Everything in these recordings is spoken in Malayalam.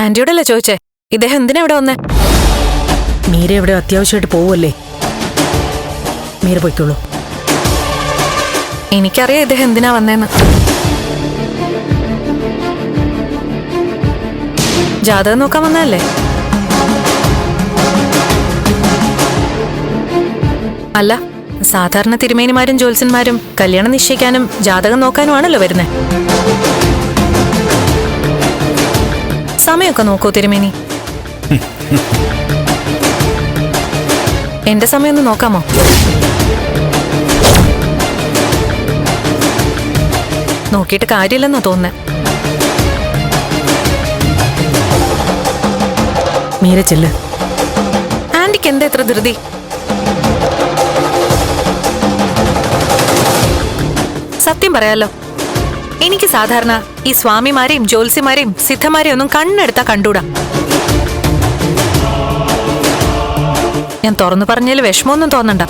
ആന്റിയോടല്ലേ ചോദിച്ചേ? ഇദ്ദേഹം എന്തിനാ ഇവിടെ വന്നേ? മീര ഇവിടെ അത്യാവശ്യമായിട്ട് പോവല്ലേ മീര പോയിക്കോളൂ. എനിക്കറിയാം ഇദ്ദേഹം എന്തിനാ വന്നേന്ന്. ജാതകം നോക്കാൻ വന്നതല്ലേ? അല്ല സാധാരണ തിരുമേനിമാരും ജ്യോത്സ്യന്മാരും കല്യാണം നിശ്ചയിക്കാനും ജാതകം നോക്കാനുമാണല്ലോ വരുന്നേ. സമയമൊക്കെ നോക്കൂ തിരുമേനി. എന്റെ സമയം ഒന്ന് നോക്കാമോ? നോക്കിയിട്ട് കാര്യമില്ലെന്നാ തോന്നുന്നേ. മീര ആന്റിക്ക് എന്താ ഇത്ര ധൃതി? സത്യം പറയാലോ. എനിക്ക് സാധാരണ ഈ സ്വാമിമാരെയും ജ്യോത്സ്യമാരെയും സിദ്ധമാരെയും ഒന്നും കണ്ണെടുത്താ കണ്ടൂടാ. ഞാൻ തുറന്നു പറഞ്ഞതിൽ വിഷമമൊന്നും തോന്നണ്ട.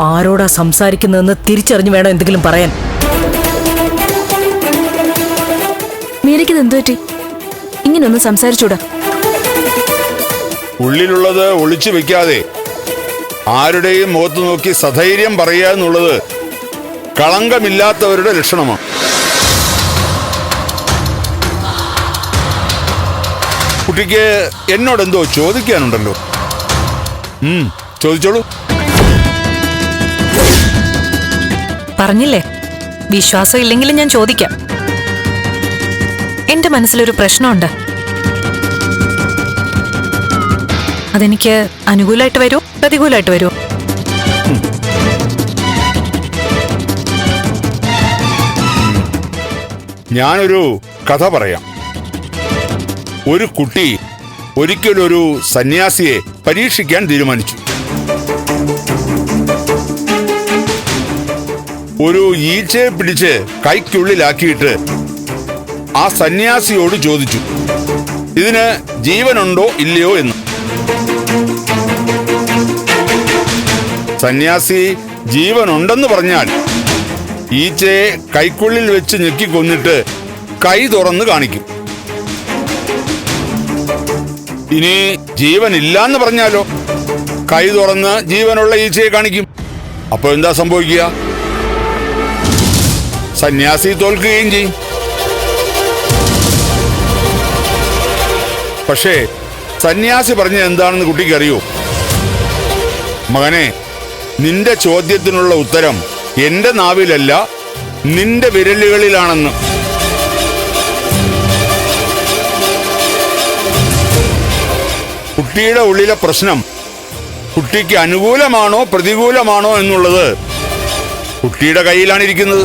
ആരോടാ സംസാരിക്കുന്നതെന്ന് തിരിച്ചറിഞ്ഞു വേണം എന്തെങ്കിലും പറയാൻ. മീരയ്ക്ക് എന്തു പറ്റി? ഇങ്ങനൊന്നും സംസാരിച്ചൂടാ. ഉള്ളിലുള്ളത് ഒളിച്ചു വെക്കാതെ ആരുടെയും മുഖത്ത് നോക്കി സധൈര്യം പറയുക എന്നുള്ളത് കളങ്കമില്ലാത്തവരുടെ ലക്ഷണമാണ്. കുട്ടിക്ക് എന്നോട് എന്തോ ചോദിക്കാനുണ്ടല്ലോ. ചോദിച്ചോളൂ. പറഞ്ഞില്ലേ? വിശ്വാസം ഇല്ലെങ്കിലും ഞാൻ ചോദിക്കാം. എന്റെ മനസ്സിലൊരു പ്രശ്നമുണ്ട്. അതെനിക്ക് അനുകൂലമായിട്ട് വരുമോ? പ്രതികൂലമായിട്ട് വരുമോ? ഞാനൊരു കഥ പറയാം. ഒരു കുട്ടി ഒരിക്കലൊരു സന്യാസിയെ പരീക്ഷിക്കാൻ തീരുമാനിച്ചു. ഒരു ഈച്ചയെ പിടിച്ച് കൈക്കുള്ളിലാക്കിയിട്ട് ആ സന്യാസിയോട് ചോദിച്ചു ഇതിന് ജീവനുണ്ടോ ഇല്ലയോ എന്ന്? സന്യാസി ജീവനുണ്ടെന്ന് പറഞ്ഞാൽ ഈച്ചയെ കൈക്കുള്ളിൽ വെച്ച് ഞെക്കി കൊന്നിട്ട് കൈ തുറന്ന് കാണിക്കും. ഇനി ജീവനില്ലാന്ന് പറഞ്ഞാലോ? കൈ തുറന്ന് ജീവനുള്ള ഈച്ചയെ കാണിക്കും. അപ്പൊ എന്താ സംഭവിക്കുക? സന്യാസി തോൽക്കുകയും ചെയ്യും. പക്ഷേ സന്യാസി പറഞ്ഞത് എന്താണെന്ന് കുട്ടിക്ക് അറിയോ? മകനെ നിന്റെ ചോദ്യത്തിനുള്ള ഉത്തരം എന്റെ നാവിലല്ല നിന്റെ വിരലുകളിലാണെന്ന്. കുട്ടിയുടെ ഉള്ളിലെ പ്രശ്നം കുട്ടിക്ക് അനുകൂലമാണോ പ്രതികൂലമാണോ എന്നുള്ളത് കുട്ടിയുടെ കയ്യിലാണ് ഇരിക്കുന്നത്